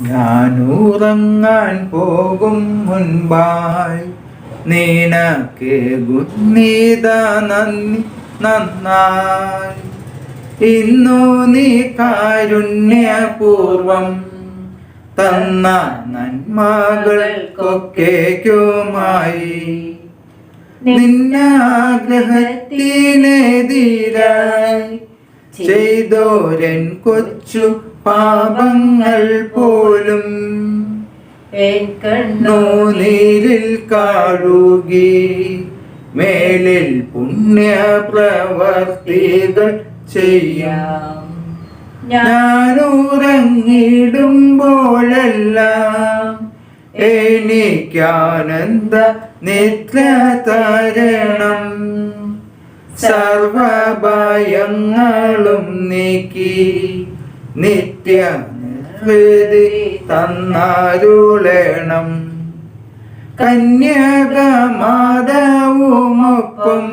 ഞാനുറങ്ങാൻ പോകും മുൻപായി. നിനക്ക് ഗുന്നീത നന്ദി നന്നായി. ഇന്നു നീ കാരുണ്യപൂർവം തന്ന നന്മകൾക്കൊക്കേക്കുമായി. നിന്നാഗ്രഹത്തിനെതിരായി ചെയ്തോരൻ കൊച്ചു പാപങ്ങൾ പോലും എൻ കണ്ണോ നീരിൽ കാഴുകി മേലിൽ പുണ്യ പ്രവർത്തികൾ ചെയ്യാം. ഞാനുറങ്ങിടുമ്പോഴെല്ലാം എനിക്കാനന്ദ നിദ്ര തരണം. സർവഭയങ്ങളും നീക്കി നിത്യ നിർവൃതി തന്നാരുളേണം. കന്യകമാതാവുമൊപ്പം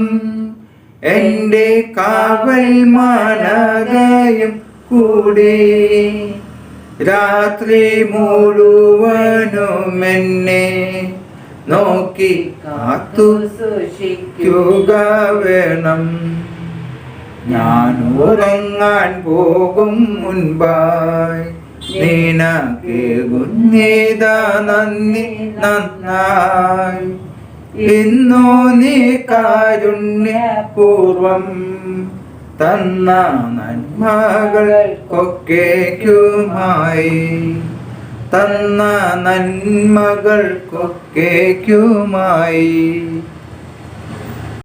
എന്റെ കാവൽ മാനകയും കൂടി. രാത്രി മുഴുവനും എന്നെ നോക്കി കാത്തു സൂക്ഷിക്കുക വേണം. ഞാൻ ഉറങ്ങാൻ പോകും മുൻപായി. നിനക്ക് നന്ദി നന്നായി. ഇന്നു നീ കാരുണ്യപൂർവം തന്ന നന്മകൾക്കൊക്കേക്കുമായി. തന്ന നന്മകൾക്കൊക്കേക്കുമായി.